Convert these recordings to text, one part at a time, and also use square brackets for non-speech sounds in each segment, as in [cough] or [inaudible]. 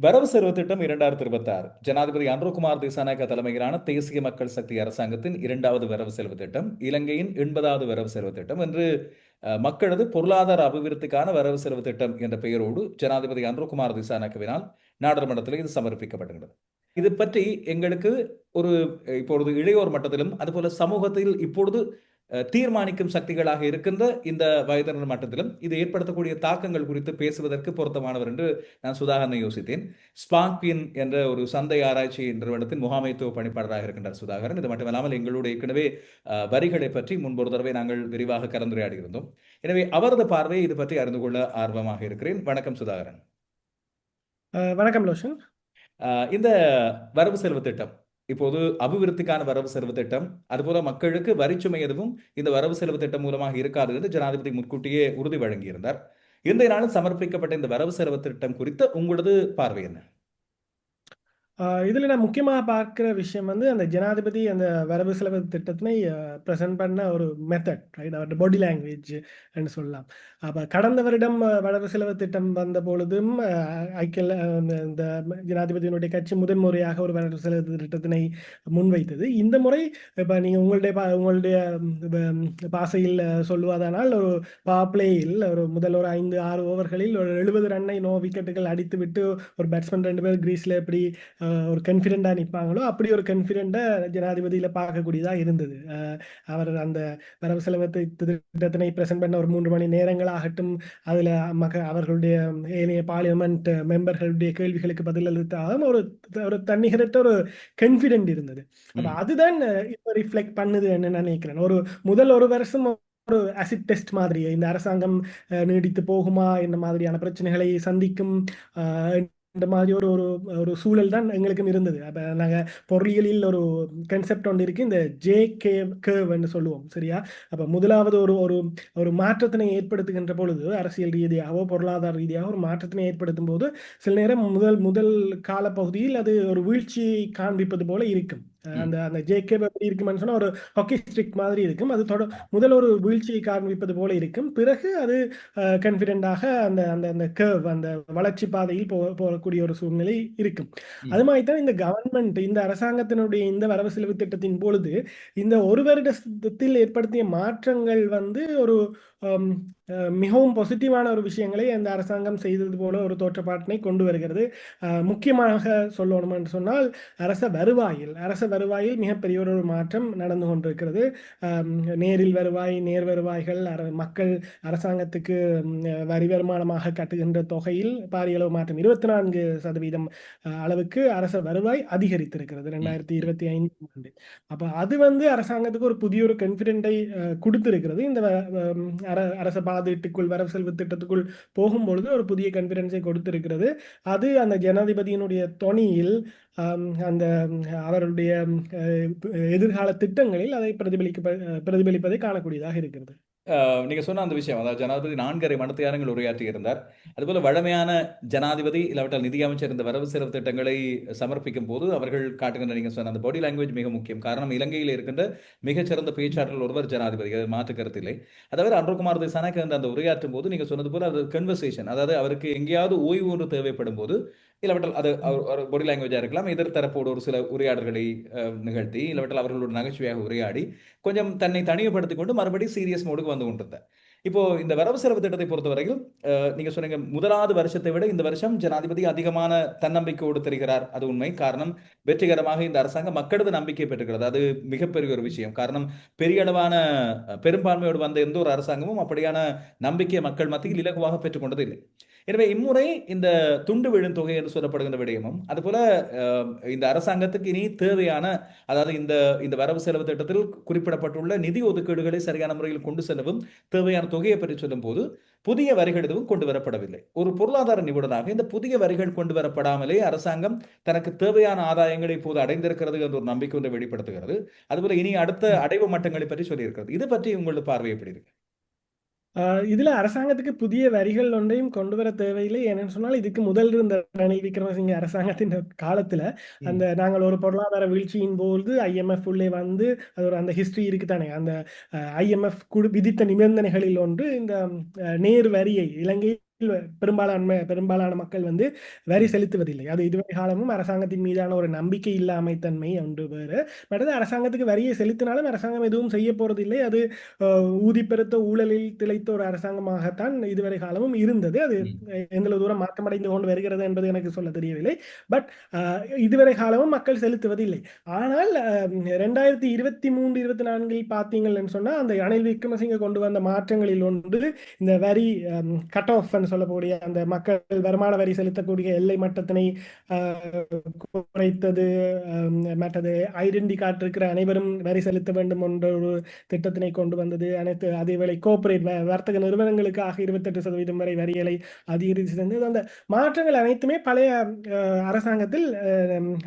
வரவு செலவு திட்டம் இரண்டாயிரத்தி இருபத்தி ஆறு ஜனாதிபதி அன்ருகுமார் திசாநாயக்க தலைமையிலான தேசிய மக்கள் சக்தி அரசாங்கத்தின் இரண்டாவது வரவு செலவு திட்டம் இலங்கையின் எண்பதாவது வரவு செலவு திட்டம் என்று மக்களது பொருளாதார அபிவிருத்திக்கான வரவு செலவு திட்டம் என்ற பெயரோடு ஜனாதிபதி அன்ருகுமார் திசாநாயக்கவினால் நாடாளுமன்றத்தில் இது சமர்ப்பிக்கப்படுகிறது இது பற்றி எங்களுக்கு ஒரு இப்பொழுது இளையோர் மட்டத்திலும் அதுபோல சமூகத்தில் இப்பொழுது தீர்மானிக்கும் சக்திகளாக இருக்கின்ற இந்த வயதினர் மட்டத்திலும் இது ஏற்படுத்தக்கூடிய தாக்கங்கள் குறித்து பேசுவதற்கு பொருத்தமானவர் என்று நான் சுதாகரனை யோசித்தேன். ஸ்பாங்கின் என்ற ஒரு சந்தை ஆராய்ச்சி நிறுவனத்தின் முகாமைத்துவ பணிப்பாளராக இருக்கின்றார் சுதாகரன். இது மட்டுமல்லாமல் எங்களோடு ஏற்கனவே வரிகளை பற்றி முன்பொரு தடவை நாங்கள் விரிவாக கலந்துரையாடி இருந்தோம் எனவே அவரது பார்வையை இது பற்றி அறிந்து கொள்ள ஆர்வமாக இருக்கிறேன். வணக்கம் சுதாகரன். வணக்கம் லோஷன் இந்த வரவு செலவு திட்டம் இப்போது அபிவிருத்திக்கான வரவு செலவு திட்டம் அதுபோல மக்களுக்கு வரிச்சுமை எதுவும் இந்த வரவு செலவு திட்டம் மூலமாக இருக்காது என்று ஜனாதிபதி முன்கூட்டியே உறுதி வழங்கியிருந்தார். இந்த நாளில் சமர்ப்பிக்கப்பட்ட இந்த வரவு செலவு திட்டம் குறித்த உங்களது பார்வை என்ன? இதில் இதுல நான் முக்கியமாக பார்க்கிற விஷயம் வந்து அந்த ஜனாதிபதி அந்த வரவு செலவு திட்டத்தினை ப்ரெசென்ட் பண்ண ஒரு மெத்தட் ரைட் அவருடைய பாடி லாங்குவேஜ் என்று சொல்லலாம். அப்போ கடந்த வருடம் வரவு செலவு திட்டம் வந்த பொழுதும் அஹ், ஐக்கிய இந்த ஜனாதிபதியினுடைய கட்சி முதன்முறையாக ஒரு வரவு செலவு திட்டத்தினை முன்வைத்தது. இந்த முறை இப்போ நீங்கள் உங்களுடைய பா உங்களுடைய பாசையில் சொல்லுவதானால் ஒரு பாப்ளேயில் ஒரு முதல் ஒரு ஐந்து ஆறு ஓவர்களில் ஒரு எழுபது ரன்னை நோ விக்கெட்டுகள் அடித்து விட்டு ஒரு பேட்ஸ்மேன் ரெண்டு பேர் கிரீஸில் எப்படி ஒரு கன்ஃபிடெண்ட்டாக நிற்பாங்களோ அப்படி ஒரு கன்ஃபிடெண்ட்டாக ஜனாதிபதியில் பார்க்கக்கூடியதாக இருந்தது. அவர் அந்த வரவு செலவு திட்டத்தினை பிரசன்ட் பண்ண ஒரு மூன்று மணி நேரங்கள் ஆகட்டும் அதில் மக அவர்களுடைய ஏனைய பார்லிமெண்ட் மெம்பர்களுடைய கேள்விகளுக்கு பதிலளித்தாலும் ஒரு ஒரு தன்னிகரற்ற ஒரு கன்ஃபிடென்ட் இருந்தது. அப்போ. அதுதான் இப்போ ரிஃப்ளெக்ட் பண்ணுது என்ன நினைக்கிறேன். ஒரு முதல் ஒரு வருஷம் ஒரு அசிட் டெஸ்ட் மாதிரி இந்த அரசாங்கம் நீடித்து போகுமா என்ன மாதிரியான பிரச்சனைகளை சந்திக்கும் இந்த மாதிரி ஒரு ஒரு ஒரு சூழல் தான் எங்களுக்கும் இருந்தது. அப்போ நாங்கள் பொறியியலில் ஒரு கன்செப்ட் ஒன்று இருக்கு இந்த ஜே கே கேவ்னு சொல்லுவோம் சரியா? அப்போ முதலாவது ஒரு ஒரு ஒரு மாற்றத்தினை ஏற்படுத்துகின்ற பொழுது அரசியல் ரீதியாகவோ பொருளாதார ரீதியாக ஒரு மாற்றத்தினை ஏற்படுத்தும் போது சில நேரம் முதல் முதல் காலப்பகுதியில் அது ஒரு வீழ்ச்சியை காண்பிப்பது போல இருக்கும். அந்த அந்த ஜேகேப் எப்படி இருக்குமென்னு சொன்னால் ஒரு ஹாக்கி ஸ்டிக் மாதிரி இருக்கும். அது தொட முதல் ஒரு வீழ்ச்சியை காண்பிப்பது போல இருக்கும். பிறகு அது கான்ஃபிடென்ட்டாக அந்த அந்த அந்த கர்வ் அந்த வளர்ச்சி பாதையில் போ போகக்கூடிய ஒரு சூழ்நிலை இருக்கும். அது மாதிரி தான் இந்த கவர்மெண்ட் இந்த அரசாங்கத்தினுடைய இந்த வரவு செலவு திட்டத்தின் பொழுது இந்த ஒரு வருடத்தில் ஏற்படுத்திய மாற்றங்கள் வந்து ஒரு மிகவும் பாசிட்டிவான ஒரு விஷயங்களை அந்த அரசாங்கம் செய்தது போல ஒரு தோற்றப்பாட்டினை கொண்டு வருகிறது. முக்கியமாக சொல்லணும் என்று சொன்னால் அரச வருவாயில் அரச வருவாயில் மிகப்பெரிய ஒரு மாற்றம் நடந்து கொண்டிருக்கிறது. நேரில் வருவாய் நேர் வருவாய்கள் மக்கள் அரசாங்கத்துக்கு வரி வருமானமாக கட்டுகின்ற தொகையில் பாரிய அளவு மாற்றம் இருபத்தி நான்கு சதவீதம் அளவுக்கு அரச வருவாய் அதிகரித்திருக்கிறது ரெண்டாயிரத்தி இருபத்தி ஐந்து ஆண்டு. அப்போ அது வந்து அரசாங்கத்துக்கு ஒரு புதிய ஒரு கான்ஃபிடென்ட்டை கொடுத்திருக்கிறது. இந்த அர அரச பாதீட்டுக்குள் வரவு செல்வு திட்டத்துக்குள் போகும்பொழுது ஒரு புதிய கான்ஃபிடென்ஸை கொடுத்திருக்கிறது. அது அந்த ஜனாதிபதியினுடைய தொனியில் அந்த அவருடைய எதிர்கால திட்டங்களில் அதை பிரதிபலிக்க பிரதிபலிப்பதை காணக்கூடியதாக இருக்கிறது. நீங்க சொன்ன அந்த விஷயம் அதாவது ஜனாதிபதி நான்கரை மடத்தியாரங்கள் உரையாற்றி இருந்தார் அதுபோல வழமையான ஜனாதிபதி இல்லாவிட்டால் நிதியமைச்சர் இந்த வரவு செலவு திட்டங்களை சமர்ப்பிக்கும் போது அவர்கள் காட்டுகின்ற நீங்க சொன்ன அந்த பாடி லாங்குவேஜ் மிக முக்கியம். காரணம் இலங்கையில் இருக்கின்ற மிகச்சிறந்த பேச்சாற்றல் ஒருவர் ஜனாதிபதி அது மாற்று கருத்தில்லை அதாவது அன்றுகுமார் திசானாக்கு அந்த அந்த உரையாற்றும் போது நீங்க சொன்னது போல அது கன்வர்சேஷன் அதாவது அவருக்கு எங்கேயாவது ஓய்வு ஒன்று தேவைப்படும் போது இல்லாவிட்டால் அது அவர் பொடி லாங்குவேஜாக இருக்கலாம் எதிர் தரப்போடு ஒரு சில உரையாடல்களை நிகழ்த்தி இல்லாவிட்டால் அவர்களோட நகைச்சுவையாக உரையாடி கொஞ்சம் தன்னை தனிமைப்படுத்தி கொண்டு மறுபடியும் சீரியஸ் மோடுக்கு வந்து கொண்டிருந்தேன் இப்போ இந்த வரவு செலவு திட்டத்தை பொறுத்தவரையில் நீங்க சொன்னீங்க முதலாவது வருஷத்தை விட இந்த வருஷம் ஜனாதிபதி அதிகமான தன்னம்பிக்கையோடு தெரிகிறார். அது உண்மை. காரணம் வெற்றிகரமாக இந்த அரசாங்கம் மக்களது நம்பிக்கை பெற்றுகிறது அது மிகப்பெரிய ஒரு விஷயம். காரணம் பெரிய அளவான பெரும்பான்மையோடு வந்த எந்த ஒரு அரசாங்கமும் அப்படியான நம்பிக்கையை மக்கள் மத்தியில் இலகுவாக பெற்றுக்கொண்டது இல்லை எனவே இம்முறை இந்த துண்டு விழும் தொகை என்று சொல்லப்படுகின்ற விடயமும் அதுபோல இந்த அரசாங்கத்துக்கு இனி தேவையான அதாவது இந்த இந்த வரவு செலவு திட்டத்தில் குறிப்பிடப்பட்டுள்ள நிதி ஒதுக்கீடுகளை சரியான முறையில் கொண்டு செல்லவும் தேவையான தொகையை பற்றி சொல்லும் போது புதிய வரிகள் எதுவும் கொண்டு வரப்படவில்லை. ஒரு பொருளாதார நிபுணராக இந்த புதிய வரிகள் கொண்டு வரப்படாமலே அரசாங்கம் தனக்கு தேவையான ஆதாயங்களை இப்போது அடைந்திருக்கிறது என்ற ஒரு நம்பிக்கை ஒன்றை வெளிப்படுத்துகிறது. அதுபோல இனி அடுத்த அடைவு மட்டங்களை பற்றி சொல்லியிருக்கிறது. இது பற்றி உங்களது பார்வை எப்படி இருக்கு? இதுல அரசாங்கத்துக்கு புதிய வரிகள் ஒன்றையும் கொண்டு வர தேவையில்லை. ஏன்னு சொன்னால் இதுக்கு முதல் இருந்த ரணில் விக்ரமசிங்க அரசாங்கத்தின் காலத்துல அந்த நாங்கள் ஒரு பொருளாதார வீழ்ச்சியின் போது ஐஎம்எஃப் உள்ளே வந்து அது ஒரு அந்த ஹிஸ்டரி இருக்குதானே அந்த ஐஎம்எஃப் குழு விதித்த நிபந்தனைகளில் ஒன்று இந்த நேர் வரியை இலங்கை பெரும்பாலான பெரும்பாலான மக்கள் வந்து வரி செலுத்துவதில்லை. அது இதுவரை காலமும் அரசாங்கத்தின் மீதான ஒரு நம்பிக்கை இல்லாமை தன்மை ஒன்று வேறு. மற்றது அரசாங்கத்துக்கு வரியை செலுத்தினாலும் அரசாங்கம் எதுவும் செய்ய போறதில்லை. அது ஊதிப்பெருத்த ஊழலில் திளைத்த ஒரு அரசாங்கமாகத்தான் இதுவரை காலமும் இருந்தது. அது ம். தூரம் மாற்றமடைந்து கொண்டு வருகிறது என்பது எனக்கு சொல்ல தெரியவில்லை. பட் இதுவரை காலமும் மக்கள் செலுத்துவதில்லை. ஆனால் ரெண்டாயிரத்தி இருபத்தி மூன்று இருபத்தி நான்கில் பார்த்தீங்கன்னு சொன்னால் அந்த ரணில் விக்ரமசிங்க கொண்டு வந்த மாற்றங்களில் ஒன்று இந்த வரி கட் சொல்லக்கூடிய அந்த மக்கள் வருமான வரி செலுத்தக்கூடிய எல்லை மட்டத்தினை குறைத்தது மற்றது ஐடென்டி கார்டு இருக்கிற அனைவரும் வரி செலுத்த வேண்டும் என்ற ஒரு திட்டத்தினை கொண்டு வந்தது. அனைத்து அதேவேளை கோஆபரேட் வர்த்தக நிறுவனங்களுக்காக இருபத்தெட்டு சதவீதம் வரை வரிகளை அதிகரித்து செஞ்சது அந்த மாற்றங்கள் அனைத்துமே பழைய அரசாங்கத்தில்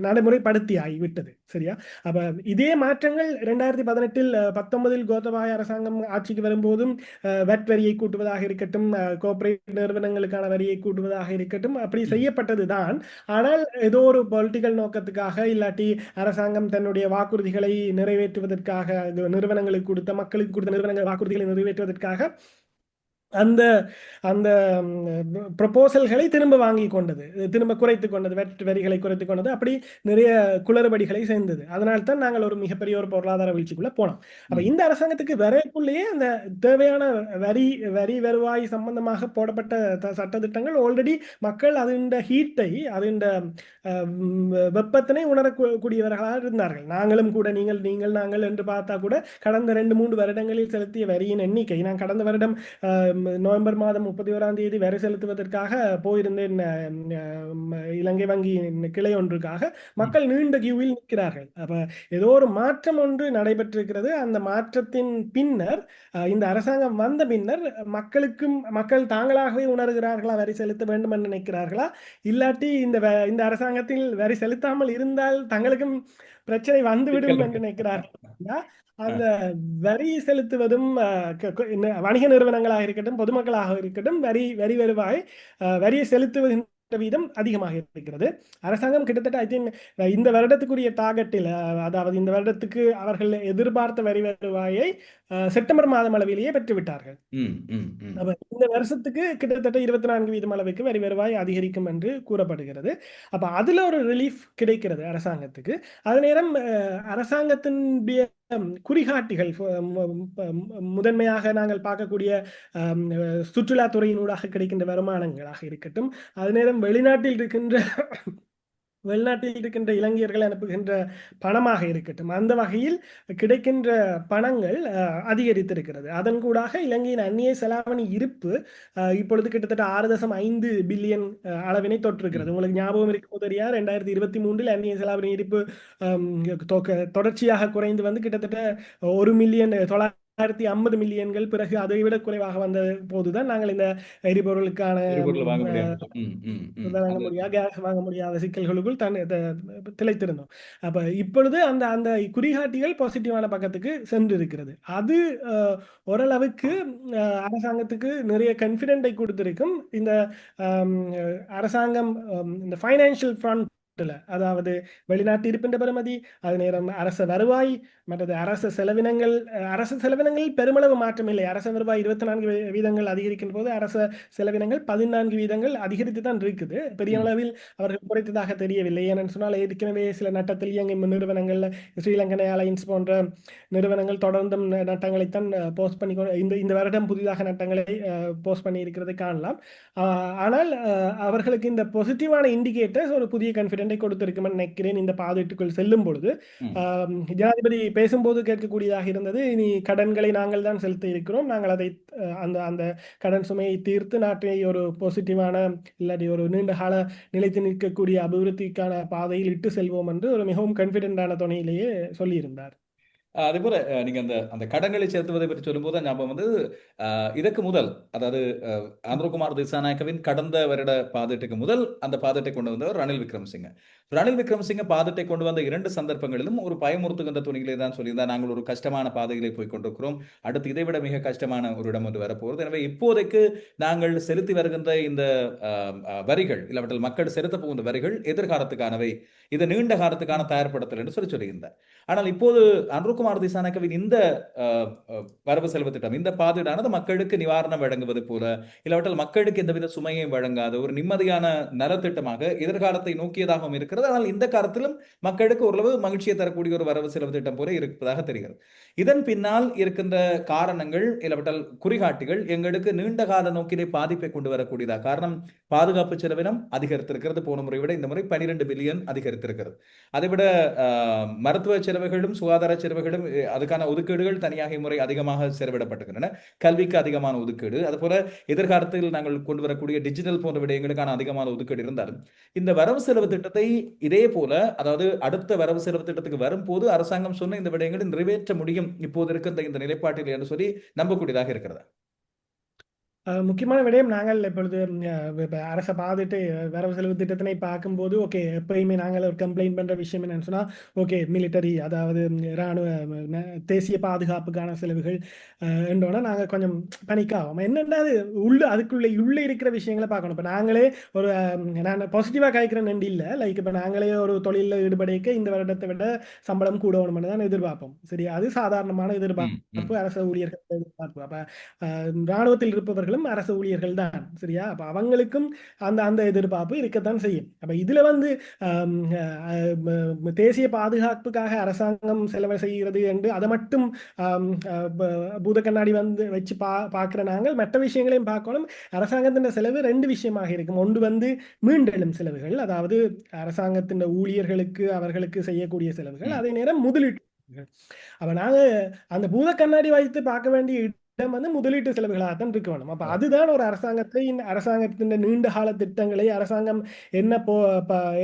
நடைமுறைப்படுத்தி ஆகிவிட்டது சரியா? அப்ப இதே மாற்றங்கள் ரெண்டாயிரத்தி பதினெட்டில் பத்தொன்பதில் கோத்தபாய அரசாங்கம் ஆட்சிக்கு வரும்போதும் வெட் வரியை கூட்டுவதாக இருக்கட்டும் கோஆபரேட் நிறுவனங்களுக்கான வரியை கூட்டுவதாக இருக்கட்டும் அப்படி செய்யப்பட்டது தான். ஆனால் ஏதோ ஒரு பொலிட்டிக்கல் நோக்கத்துக்காக இல்லாட்டி அரசாங்கம் தன்னுடைய வாக்குறுதிகளை நிறைவேற்றுவதற்காக நிறுவனங்களுக்கு கொடுத்த மக்களுக்கு கொடுத்த நிறுவனங்கள் வாக்குறுதிகளை நிறைவேற்றுவதற்காக அந்த அந்த ப்ரொபோசல்களை திரும்ப வாங்கி கொண்டது. திரும்ப குறைத்து கொண்டது. வெட் வரிகளை குறைத்து கொண்டது. அப்படி நிறைய குளறுபடிகளை சேர்ந்தது. அதனால தான் நாங்கள் ஒரு மிகப்பெரிய ஒரு பொருளாதார வீழ்ச்சிக்குள்ள போனோம். அப்ப. இந்த அரசாங்கத்துக்கு வரைக்குள்ளேயே அந்த தேவையான வரி வரி வருவாய் சம்பந்தமாக போடப்பட்ட த- சட்டதிட்டங்கள் ஆல்ரெடி மக்கள் அதிண்ட ஹீட்டை அதிண்ட வெப்பத்தினை உணரக்கூடியவர்களாக இருந்தார்கள். நாங்களும் கூட நீங்கள் நீங்கள் நாங்கள் என்று பார்த்தா கூட கடந்த ரெண்டு மூன்று வருடங்களில் செலுத்திய வரியின் எண்ணிக்கை நான் கடந்த வருடம் நவம்பர் மாதம் முப்பத்தி ஓராம் தேதி வரி செலுத்துவதற்காக போயிருந்தேன் இலங்கை வங்கி கிளை ஒன்றுக்காக. மக்கள் நீண்ட கியூவில் நிற்கிறார்கள். அப்ப ஏதோ ஒரு மாற்றம் ஒன்று நடைபெற்றிருக்கிறது. அந்த மாற்றத்தின் பின்னர் இந்த அரசாங்கம் வந்த பின்னர் மக்களுக்கும் மக்கள் தாங்களாகவே உணர்கிறார்களா வரி செலுத்த வேண்டும் என்று நினைக்கிறார்களா? இல்லாட்டி இந்த இந்த அரசாங்கத்தில் வரி செலுத்தாமல் இருந்தால் தங்களுக்கும் பிரச்சனை வந்துவிடும் என்று. நினைக்கிறார்களா? அந்த வரி செலுத்துவதும் வணிக நிறுவனங்களாக இருக்கட்டும் பொதுமக்களாக இருக்கட்டும் வரி வரி வருவாய் வரியை செலுத்துவதன் வீதம் அதிகமாக இருக்கிறது. அரசாங்கம் கிட்டத்தட்ட ஐ திங்க் இந்த வருடத்துக்குரிய டார்கெட்டில் அதாவது இந்த வருடத்துக்கு அவர்கள் எதிர்பார்த்த வரி வருவாயை செப்டம்பர் மாதம் அளவிலேயே பெற்றுவிட்டார்கள். இந்த வருஷத்துக்கு கிட்டத்தட்ட இருபத்தி நான்கு வீதம் அளவுக்கு வரி வருவாய் அதிகரிக்கும் என்று கூறப்படுகிறது. அப்ப அதுல ஒரு ரிலீஃப் கிடைக்கிறது அரசாங்கத்துக்கு. அதே நேரம் அரசாங்கத்தினுடைய குறிகாட்டிகள் முதன்மையாக நாங்கள் பார்க்கக்கூடிய சுற்றுலாத்துறையினூடாக கிடைக்கின்ற வருமானங்களாக இருக்கட்டும். அதே நேரம் வெளிநாட்டில் இருக்கின்ற வெளிநாட்டில் இருக்கின்ற இளைஞர்கள் அனுப்புகின்ற பணமாக இருக்கட்டும் அந்த வகையில் கிடைக்கின்ற பணங்கள் அதிகரித்திருக்கிறது. அதன் கூடாக இலங்கையின் அந்நிய செலாவணி இருப்பு இப்பொழுது கிட்டத்தட்ட ஆறு தசம் ஐந்து பில்லியன் அளவினை தொற்றிருக்கிறது. உங்களுக்கு ஞாபகம் இருக்கும் தெரியா ரெண்டாயிரத்தி இருபத்தி மூன்றில் அந்நிய செலாவணி இருப்பு தொடர்ச்சியாக குறைந்து வந்து கிட்டத்தட்ட ஒரு மில்லியன் தொள்ளாயிரத்தி ஐம்பது மில்லியன்கள் பிறகு அதை விட குறைவாக வந்த போதுதான் நாங்கள் இந்த எரிபொருளுக்கான எரிபொருள் வாங்க முடியாது. கேஸ் வாங்க முடியாத சிக்கல்களுக்குள் தன் திளைத்திருந்தோம். அப்ப இப்பொழுது அந்த அந்த குறிகாட்டிகள் பாசிட்டிவான பக்கத்துக்கு சென்று இருக்கிறது அது ஓரளவுக்கு அரசாங்கத்துக்கு நிறைய கான்ஃபிடென்ட்டை கொடுத்திருக்கும். இந்த அரசாங்கம் இந்த ஃபைனான்சியல் ஃப்ரண்ட்ல அதாவது வெளிநாட்டு இருப்பின்ற பெறுமதி அது நேரம் அரச வருவாய் மற்றது அரச செலவினங்கள் அரச செலவினங்களில் பெருமளவு மாற்றம் இல்லை. அரச வருவாய் இருபத்தி நான்கு வீதங்கள் அதிகரிக்கும் போது அரச செலவினங்கள் பதினான்கு வீதங்கள் அதிகரித்து தான் இருக்குது. பெரிய. அளவில் அவர்கள் குறைத்ததாக தெரியவில்லை. ஏன்னு சொன்னால் ஏற்கனவே சில நட்டத்தில் இயங்கும் நிறுவனங்கள் ஸ்ரீலங்கன் ஏர்லைன்ஸ் போன்ற நிறுவனங்கள் தொடர்ந்தும் நட்டங்களைத்தான் போஸ்ட் பண்ணி இந்த இந்த வருடம் புதிதாக நட்டங்களை போஸ்ட் பண்ணி இருக்கிறதை காணலாம் ஆனால் அவர்களுக்கு இந்த பாசிட்டிவான இண்டிகேட்டர்ஸ் ஒரு புதிய கான்ஃபிடென்ட்டை கொடுத்திருக்குமென்னு நினைக்கிறேன். இந்த பாதைட்டுக்குள் செல்லும் பொழுது ஜனாதிபதி பேசும்போது கேட்கக்கூடியதாக இருந்தது இனி கடன்களை நாங்கள் தான் செலுத்த இருக்கிறோம். நாங்கள் அதை அந்த அந்த கடன் சுமையை தீர்த்து நாட்டை ஒரு பாசிட்டிவான இல்லாட்டி ஒரு நீண்ட கால நிலைத்து நிற்கக்கூடிய அபிவிருத்திக்கான பாதையில் இட்டு செல்வோம் என்று ஒரு மிகவும் கான்ஃபிடென்டான துணையிலேயே சொல்லியிருந்தார். அதே போல அஹ், நீங்க அந்த அந்த கடன்களை செலுத்துவதை பற்றி சொல்லும்போது ஞாபகம் வந்து இதற்கு முதல் அதாவது அஹ், ஆந்திரகுமார் திசாநாயக்கவின் கடந்த வருட பாதட்டுக்கு முதல் அந்த பாதட்டை கொண்டு வந்தவர் ரணில் விக்ரமசிங்க. ரணில் விக்ரமசிங்க பாதட்டை கொண்டு வந்த இரண்டு சந்தர்ப்பங்களிலும் ஒரு பயமுறுத்துகின்ற துணிகளை தான் சொல்லியிருந்தார். நாங்கள் ஒரு கஷ்டமான பாதைகளை போய் கொண்டிருக்கிறோம். அடுத்து இதை விட மிக கஷ்டமான ஒரு இடம் வந்து வரப்போகிறது. எனவே இப்போதைக்கு நாங்கள் செலுத்தி வருகின்ற இந்த வரிகள் இல்லாவற்றில் மக்கள் செலுத்த போகின்ற வரிகள் எதிர்காலத்துக்கானவை. இது நீண்ட காலத்துக்கான தயார்படுத்தல் என்று சொல்லி சொல்லியிருந்தார். ஆனால் இப்போது அன்ருகுமார் சிவகுமார் திசாநாயக்கவின் இந்த வரவு செலவு திட்டம் இந்த பாதுகாடானது மக்களுக்கு நிவாரணம் வழங்குவது போல இல்லாவற்றால் மக்களுக்கு எந்தவித சுமையும் வழங்காத. ஒரு நிம்மதியான நலத்திட்டமாக எதிர்காலத்தை நோக்கியதாகவும் இருக்கிறது. ஆனால் இந்த காலத்திலும் மக்களுக்கு ஓரளவு மகிழ்ச்சியை தரக்கூடிய ஒரு வரவு செலவு திட்டம் போல இருப்பதாக தெரிகிறது. இதன் பின்னால் இருக்கின்ற காரணங்கள் இல்லாவிட்டால் குறிகாட்டிகள் எங்களுக்கு நீண்ட கால நோக்கிலே பாதிப்பை கொண்டு வரக்கூடியதா? காரணம் பாதுகாப்பு செலவினம் அதிகரித்திருக்கிறது. போன முறை விட இந்த முறை பனிரெண்டு பில்லியன் அதிகரித்திருக்கிறது. அதைவிட மருத்துவ செலவுகளும் சுகாதார செலவுகளும் அஹ், அதுக்கான ஒதுக்கீடுகள் தனியாக இம்முறை அதிகமாக செலவிடப்பட்டுகின்றன. கல்விக்கு அதிகமான ஒதுக்கீடு. அதுபோல எதிர்காலத்தில் நாங்கள் கொண்டு வரக்கூடிய டிஜிட்டல் போன்ற விடயங்களுக்கான அதிகமான ஒதுக்கீடு இருந்தாலும் இந்த வரவு செலவு திட்டத்தை இதே போல அதாவது அடுத்த வரவு செலவு திட்டத்துக்கு வரும்போது அரசாங்கம் சொன்ன இந்த விடயங்களை நிறைவேற்ற முடியும் இப்போது இருக்கின்ற இந்த நிலைப்பாட்டில் என்று சொல்லி நம்பக்கூடியதாக இருக்கிறதா. அஹ் முக்கியமான விடயம் நாங்கள் இப்பொழுது ம், அஹ், இப்ப அரசை பார்த்துட்டு வரவு செலவு திட்டத்தினை பார்க்கும்போது ஓகே எப்பயுமே நாங்கள் ஒரு கம்ப்ளைண்ட் பண்ற விஷயம் என்னன்னு சொன்னா ஓகே மிலிட்டரி அதாவது ம், இராணுவ ம், ந- தேசிய பாதுகாப்புக்கான செலவுகள் அஹ், என்றோன்னா நாங்கள் கொஞ்சம் பனிக் ஆகும் என்னென்னா அது உள்ள அதுக்குள்ள உள்ளே இருக்கிற விஷயங்களை பார்க்கணும். இப்போ நாங்களே ஒரு அஹ், நான் பாசிட்டிவாக காய்க்கிறேன் இல்லை. லைக் இப்போ நாங்களே ஒரு தொழிலில் ஈடுபடைக்க இந்த வருடத்தை விட சம்பளம் கூட வேணும்னு தான் எதிர்பார்ப்போம். சரி அது சாதாரணமான ம், ம். எதிர்பார்ப்பு அரசு ஊழியர்கள் எதிர்பார்ப்பு. அப்போ இராணுவத்தில் இருப்பவர்களும் அரசு ஊழியர்கள் தான் சரியா? அப்போ அவங்களுக்கும் அந்த அந்த எதிர்பார்ப்பு இருக்கத்தான் செய்யும். அப்போ இதில் வந்து தேசிய பாதுகாப்புக்காக அரசாங்கம் செலவு செய்கிறது என்று அதை மட்டும் பூத கண்ணாடி வந்து வச்சு பா பார்க்குற நாங்கள் மற்ற விஷயங்களையும் பார்க்கணும். அரசாங்கத்தின் செலவு ரெண்டு விஷயமாக இருக்கும். ஒன்று வந்து மீண்டெழும் செலவுகள் அதாவது அரசாங்கத்தின் ஊழியர்களுக்கு அவர்களுக்கு செய்யக்கூடிய செலவுகள். அதே நேரம் முதலீட்டு. அப்ப நாங்க அந்த பூத கண்ணாடி வைத்து பார்க்க வேண்டிய இடம் வந்து முதலீட்டு செலவுகளாகத்தான் இருக்க வேணும் அப்ப. அதுதான் ஒரு அரசாங்கத்தை அரசாங்கத்தின் நீண்ட கால திட்டங்களை அரசாங்கம் என்ன போ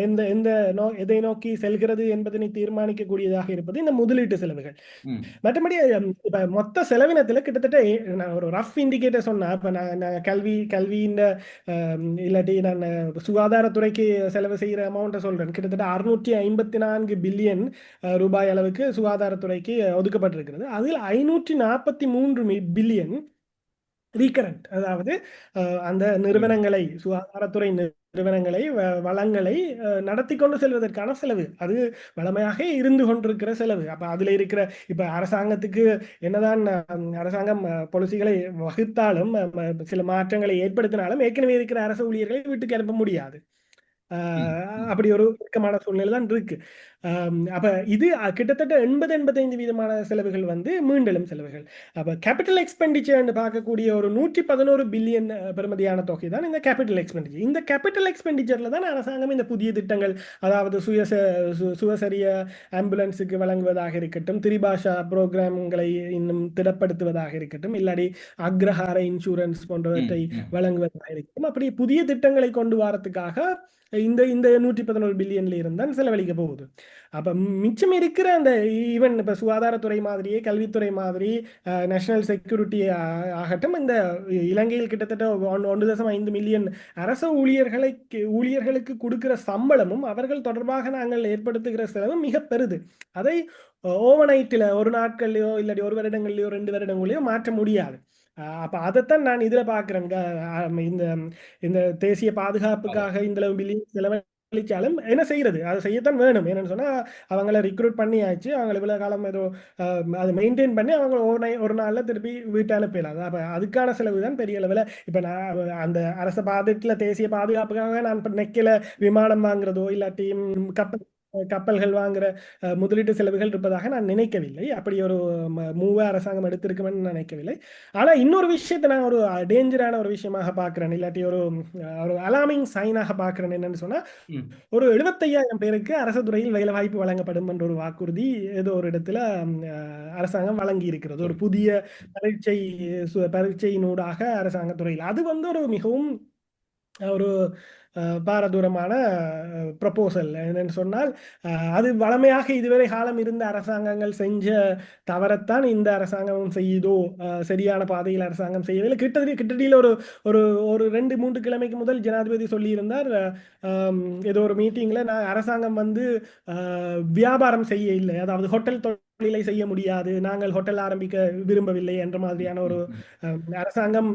எந்த எந்த நோ எதை நோக்கி செல்கிறது என்பதனை தீர்மானிக்கக்கூடியதாக இருப்பது இந்த முதலீட்டு செலவுகள். மற்றபடி இப்ப மொத்த செலவினத்துல கிட்டத்தட்ட நான் ஒரு ரஃப் இண்டிகேட்டர் சொன்னா இப்ப நான் கல்வி கல்வியின் இல்லாட்டி நான் சுகாதாரத்துறைக்கு செலவு செய்யற அமௌண்ட்டை சொல்றேன் கிட்டத்தட்ட அறுநூற்றி ஐம்பத்தி நான்கு பில்லியன் ரூபாய் அளவுக்கு சுகாதாரத்துறைக்கு ஒதுக்கப்பட்டிருக்கிறது அதில் ஐநூற்றி நாற்பத்தி மூன்று பில்லியன் ரீகரண்ட் அதாவது அந்த நிறுவனங்களை சுகாதாரத்துறை நிறுவனங்களை வளங்களை நடத்தி கொண்டு செல்வதற்கான செலவு. அது வளமையாக இருந்து கொண்டிருக்கிற செலவு. அப்ப அதுல இருக்கிற இப்ப அரசாங்கத்துக்கு என்னதான் அரசாங்கம் பாலிசிகளை வகுத்தாலும் சில மாற்றங்களை ஏற்படுத்தினாலும் ஏற்கனவே இருக்கிற அரசு ஊழியர்களை வீட்டுக்கு அனுப்ப முடியாது. அப்படி ஒரு இறுக்கமான சூழ்நிலை தான் இருக்கு. அப்ப இது கிட்டத்தட்ட எண்பது எண்பத்தைந்து வீதமான செலவுகள் வந்து மீண்டெழும் செலவுகள். அப்ப கேபிட்டல் எக்ஸ்பெண்டிச்சர்னு பார்க்கக்கூடிய ஒரு நூற்றி பதினோரு பில்லியன் பெறுமதியான தொகை தான் இந்த கேபிட்டல் எக்ஸ்பெண்டிச்சர் இந்த கேபிட்டல் எக்ஸ்பெண்டிச்சர்ல தான் அரசாங்கம் இந்த புதிய திட்டங்கள் அதாவது சுயச சு- சுயசரிய ஆம்புலன்ஸுக்கு வழங்குவதாக இருக்கட்டும் திரிபாஷா புரோகிராம்களை இன்னும் திடப்படுத்துவதாக இருக்கட்டும் இல்லாடி அக்ரஹார இன்சூரன்ஸ் போன்றவற்றை. வழங்குவதாக இருக்கும் அப்படி புதிய திட்டங்களை கொண்டு வரதுக்காக இந்த இந்த நூற்றி பதினோரு பில்லியன்ல இருந்தான் செலவழிக்க போகுது. அப்ப மிச்சம் இருக்கிற அந்த ஈவன் இப்ப சுகாதாரத்துறை மாதிரியே கல்வித்துறை மாதிரி நேஷனல் செக்யூரிட்டி ஆகட்டும் இந்த இலங்கையில் கிட்டத்தட்ட ஒன்- ஒன்று தசம் ஐந்து மில்லியன் அரச ஊழியர்களை ஊழியர்களுக்கு கொடுக்கிற சம்பளமும் அவர்கள் தொடர்பாக நாங்கள் ஏற்படுத்துகிற செலவும் மிக பெரிது. அதை ஓவர் நைட்டில் ஒரு நாட்கள்லையோ இல்லாட்டி ஒரு வருடங்கள்லையோ ரெண்டு வருடங்கள்லையோ மாற்ற முடியாது. அப்ப அதைத்தான் நான் இதுல பாக்குறேன் இந்த இந்த தேசிய பாதுகாப்புக்காக இந்த பில்லியன் செலவழிச்சாலும் என்ன செய்யறது? அதை செய்யத்தான் வேணும். என்னன்னு சொன்னா அவங்கள ரிக்ரூட் பண்ணியாச்சு. அவங்களை இவ்வளவு காலம் ஏதோ அதை மெயின்டைன் பண்ணி அவங்க ஒரு நை ஒரு நாள்ல திருப்பி வீட்டை அனுப்பிடலாம். அப்ப அதுக்கான செலவு தான் பெரிய அளவில் இப்ப நான் அந்த அரச பாதுகாப்புல தேசிய பாதுகாப்புக்காக நான் இப்போ நெக்கில விமானம் வாங்குறதோ இல்லாட்டியும் கப்பல் கப்பல்கள் வாங்குற முதலீட்டு செலவுகள் இருப்பதாக நான் நினைக்கவில்லை. அப்படி ஒரு மூவ அரசாங்கம் எடுத்திருக்குமென்னு நினைக்கவில்லை. ஆனா இன்னொரு விஷயத்தை நான் ஒரு டேஞ்சரான ஒரு விஷயமாக பார்க்கிறேன். இல்லாட்டி ஒரு ஒரு அலாமிங் சைனாக பார்க்கிறேன். என்னன்னு சொன்னா. ஒரு எழுபத்தையாயிரம் பேருக்கு அரசு துறையில் வேலை வாய்ப்பு வழங்கப்படும் என்ற ஒரு வாக்குறுதி ஏதோ ஒரு இடத்துல அரசாங்கம் வழங்கி இருக்கிறது ஒரு புதிய பரீட்சை பரீட்சையினூடாக அரசாங்கத் துறையில் அது வந்து ஒரு மிகவும் ஒரு பாரதூரமான ப்ரப்போசல் என்னன்னு சொன்னால் அது வளமையாக இதுவரை காலம் இருந்த அரசாங்கங்கள் செஞ்ச தவறத்தான் இந்த அரசாங்கமும் செய்யுதோ சரியான பாதையில் அரசாங்கம் செய்யவில்லை. கிட்டத்தட்ட கிட்டத்தட்ட ஒரு ஒரு ஒரு ரெண்டு மூன்று கிழமைக்கு முதல் ஜனாதிபதி சொல்லியிருந்தார். ஏதோ ஒரு மீட்டிங்கில் நான் அரசாங்கம் வந்து வியாபாரம் செய்ய இல்லை அதாவது ஹோட்டல் தொழிலை செய்ய முடியாது. நாங்கள் ஹோட்டல் ஆரம்பிக்க விரும்பவில்லை என்ற மாதிரியான ஒரு அரசாங்கம்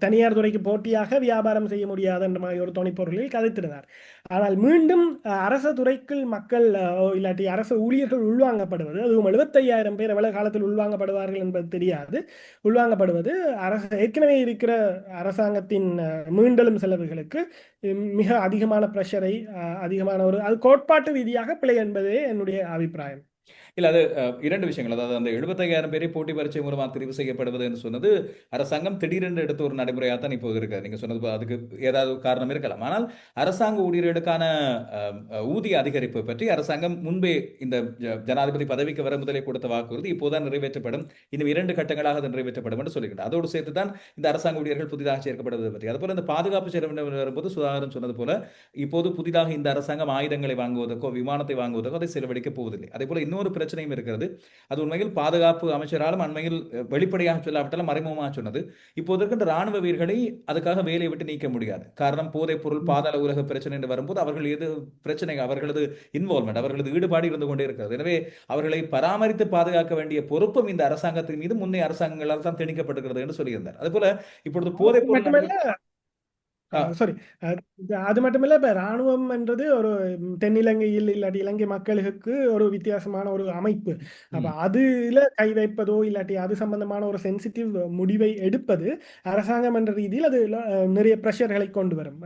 தனியார் துறைக்கு போட்டியாக வியாபாரம் செய்ய முடியாது என்ற மாதிரி ஒரு துணைப்பொருளில் கதைத்திருந்தார் ஆனால் மீண்டும் அரச துறைக்குள் மக்கள் இல்லாட்டி அரசு ஊழியர்கள் உள்வாங்கப்படுவது அதுவும் எழுபத்தையாயிரம் பேர் எவ்வளவு காலத்தில் உள்வாங்கப்படுவார்கள் என்பது தெரியாது. உள்வாங்கப்படுவது அரசு ஏற்கனவே இருக்கிற அரசாங்கத்தின் அஹ், மீண்டெழும் செலவுகளுக்கு மிக அதிகமான ப்ரெஷரை அதிகமான ஒரு அது கோட்பாட்டு ரீதியாக பிழை என்பதே என்னுடைய அபிப்பிராயம். இல்ல அது இரண்டு விஷயங்கள். அதாவது அந்த எழுபத்தையாயிரம் பேரை போட்டி பரீட்சை மூலமாக தெரிவு செய்யப்படுவது என்று சொன்னது அரசாங்கம் திடீரென்று எடுத்த ஒரு நடைமுறையாக தான் இப்போ இருக்காது நீங்க சொன்னது அதுக்கு ஏதாவது காரணம் இருக்கலாம். ஆனால் அரசாங்க ஊழியர்களுக்கான ஊதிய அதிகரிப்பு பற்றி அரசாங்கம் முன்பே இந்த ஜ- ஜனாதிபதி பதவிக்கு வர முதலே கொடுத்த வாக்குறுதி இப்போதான் நிறைவேற்றப்படும். இன்னும் இரண்டு கட்டங்களாக அது நிறைவேற்றப்படும் என்று சொல்லிக்கிட்டு அதோடு சேர்த்து தான் இந்த அரசாங்க ஊழியர்கள் புதிதாக சேர்க்கப்படுவது பற்றி. அதுபோல இந்த பாதுகாப்பு செலவினம் வரும்போது சுதாகரன் சொன்னது போல இப்போது புதிதாக இந்த அரசாங்கம் ஆயுதங்களை வாங்குவதற்கோ விமானத்தை வாங்குவதற்கோ அதை செலவழிக்க போவதில்லை. அதே போல இன்னொரு பிரச்சனையும் இருக்கிறது. அது உண்மையில் பாதுகாப்பு அமைச்சராலும் அண்மையில் வெளிப்படையாக சொல்லாவிட்டாலும் மறைமுகமாக சொன்னது. இப்போது இருக்கின்ற ராணுவ வீரர்களை அதுக்காக வேலையை விட்டு நீக்க முடியாது. காரணம் போதைப் பொருள் பாதாள உலக பிரச்சனை என்று வரும்போது அவர்கள் எது பிரச்சனை அவர்களது இன்வால்மெண்ட் அவர்களது ஈடுபாடு இருந்து கொண்டே இருக்கிறது. எனவே அவர்களை பராமரித்து பாதுகாக்க வேண்டிய பொறுப்பும் இந்த அரசாங்கத்தின் மீது முன்னே அரசாங்கங்களால் தான் திணிக்கப்பட்டிருக்கிறது என்று சொல்லியிருந்தார். அதுபோல இப்பொழுது போதைப் பொருள். சாரி அது மட்டுமல்ல இப்ப ராணுவம் என்றது ஒரு தென்னிலங்கையில் இல்லாட்டி இலங்கை மக்களுக்கு ஒரு வித்தியாசமான ஒரு அமைப்பு. அப்ப. அதுல கை வைப்பதோ இல்லாட்டி அது சம்பந்தமான ஒரு சென்சிட்டிவ் முடிவை எடுப்பது அரசாங்கம் என்ற ரீதியில் அது நிறைய ப்ரெஷர்களை கொண்டு வரும்.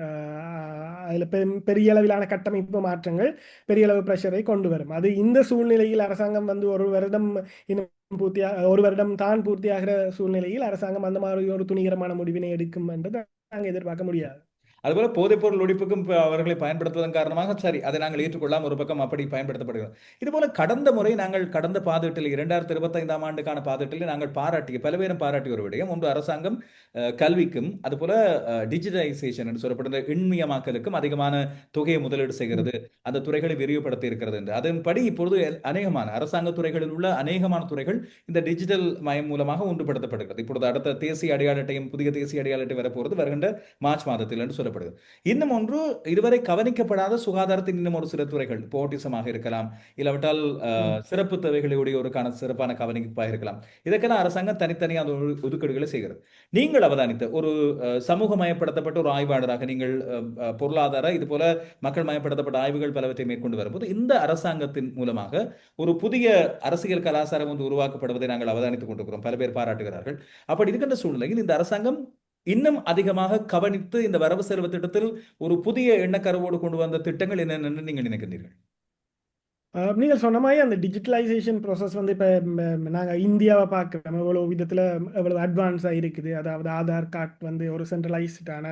அதுல பெரிய அளவிலான கட்டமைப்பு மாற்றங்கள் பெரிய அளவு ப்ரெஷரை கொண்டு வரும். அது இந்த சூழ்நிலையில் அரசாங்கம் வந்து ஒரு வருடம் இன்னும் பூர்த்தியா ஒரு வருடம் தான் பூர்த்தியாகிற சூழ்நிலையில் அரசாங்கம் அந்த மாதிரி ஒரு துணிகரமான முடிவினை எடுக்கும் என்றது நாங்கள் எதிர்பார்க்க முடியாது. அதுபோல போதைப்பொருள் ஒழிப்புக்கும் அவர்களை பயன்படுத்துவதன் காரணமாக சரி அதை நாங்கள் ஏற்றுக்கொள்ளாம ஒரு பக்கம் அப்படி பயன்படுத்தப்படுகிறோம். இதுபோல கடந்த முறை நாங்கள் கடந்த பாதீட்டில் இரண்டாயிரத்தி இருபத்தைந்தாம் ஆண்டுக்கான பாதீட்டில் நாங்கள் பாராட்டிய பல பேரும் பாராட்டிய ஒரு விடயம். ஒன்று அரசாங்கம் கல்விக்கும் அதுபோல டிஜிட்டலைசேஷன் என்று சொல்லப்படுகிற எண்ணியமாக்கலுக்கும் அதிகமான தொகையை முதலீடு செய்கிறது. அந்த துறைகளை விரிவுபடுத்தி இருக்கிறது என்று. அதன்படி இப்பொழுது அநேகமான அரசாங்க துறைகளில் உள்ள அநேகமான துறைகள் இந்த டிஜிட்டல் மயம் மூலமாக ஒன்றுபடுத்தப்படுகிறது. இப்பொழுது அடுத்த தேசிய அடையாளட்டையும் புதிய தேசிய அடையாள வரப்போகிறது. வருகின்ற மார்ச் மாதத்தில் என்று சொல்லப்படுகிறது இன்னும் ஒன்று இதுவரை கவனிக்கப்படாத சுகாதாரத்தின் இன்னும் ஒரு சில துறைகள் இப்போ autism-ஆக இருக்கலாம் இல்லாவிட்டால் சிறப்பு தேவைகளுடைய ஒரு சிறப்பான கவனிப்பாக இருக்கலாம். இதற்கென அரசாங்கம் தனித்தனியாக ஒது- ஒதுக்கீடுகளை செய்கிறது. நீங்கள் அவதானித்த ஒரு அஹ், சமூகமயப்படுத்தப்பட்ட ஒரு ஆய்வாளராக நீங்கள் பொருளாதார இது போல மக்கள் மயப்படுத்தப்பட்ட ஆய்வுகள் பலவற்றை மேற்கொண்டு வரும்போது இந்த அரசாங்கத்தின் மூலமாக ஒரு புதிய அரசியல் கலாச்சாரம் ஒன்று உருவாக்கப்படுவதை நாங்கள் அவதானித்துக் கொண்டிருக்கிறோம். பல பேர் பாராட்டுகிறார்கள். அப்படி இருக்கின்ற சூழ்நிலையில் இந்த அரசாங்கம் இன்னும் அதிகமாக கவனித்து இந்த வரவு செலவு திட்டத்தில் ஒரு புதிய எண்ணக்கருவோடு கொண்டு வந்த திட்டங்கள் என்னென்னு நீங்கள் நினைக்கிறீர்கள்? நீங்கள் சொன்ன மாதிரி அந்த டிஜிட்டலைசேஷன் ப்ராசஸ் வந்து இப்போ நாங்கள் இந்தியாவை பார்க்குறோம். எவ்வளோ விதத்தில் எவ்வளோ அட்வான்ஸாக இருக்குது. அதாவது ஆதார் கார்டு வந்து ஒரு சென்ட்ரலைஸ்டான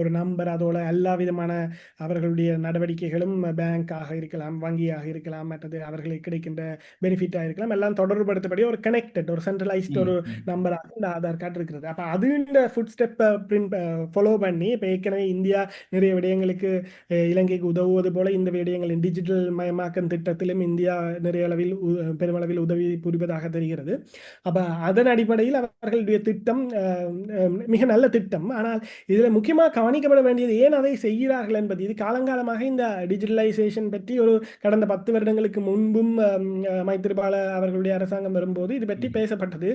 ஒரு நம்பர் அதோட எல்லா விதமான அவர்களுடைய நடவடிக்கைகளும் பேங்காக இருக்கலாம் வங்கியாக இருக்கலாம் மற்றது அவர்களுக்கு கிடைக்கின்ற பெனிஃபிட்டாக இருக்கலாம். எல்லாம் தொடர்படுத்தபடி ஒரு கனெக்டட் ஒரு சென்ட்ரலைஸ்ட் ஒரு. நம்பராக இந்த ஆதார் கார்டு இருக்கிறது. அப்போ அது இந்த ஃபுட் ஸ்டெப்பை பிரிண்ட் ஃபாலோ பண்ணி இப்போ ஏற்கனவே இந்தியா நிறைய விடயங்களுக்கு இலங்கைக்கு உதவுவது போல இந்த விடயங்களின் டிஜிட்டல் மயமாக்கம் திட்டத்திலும் இந்தியா நிறைய அளவில் பெருமளவில் உதவி புரிவதாக தெரிகிறது. அப்போ அதன் அடிப்படையில் அவர்களுடைய திட்டம் மிக நல்ல திட்டம். ஆனால் இதில் முக்கியமாக கவனிக்கப்பட வேண்டியது ஏன் அதை செய்கிறார்கள் என்பது? இது காலங்காலமாக இந்த டிஜிட்டலைசேஷன் பற்றி ஒரு கடந்த பத்து வருடங்களுக்கு முன்பும் மைத்திரிபால அவர்களுடைய அரசாங்கம் வரும்போது இது பற்றி. பேசப்பட்டது.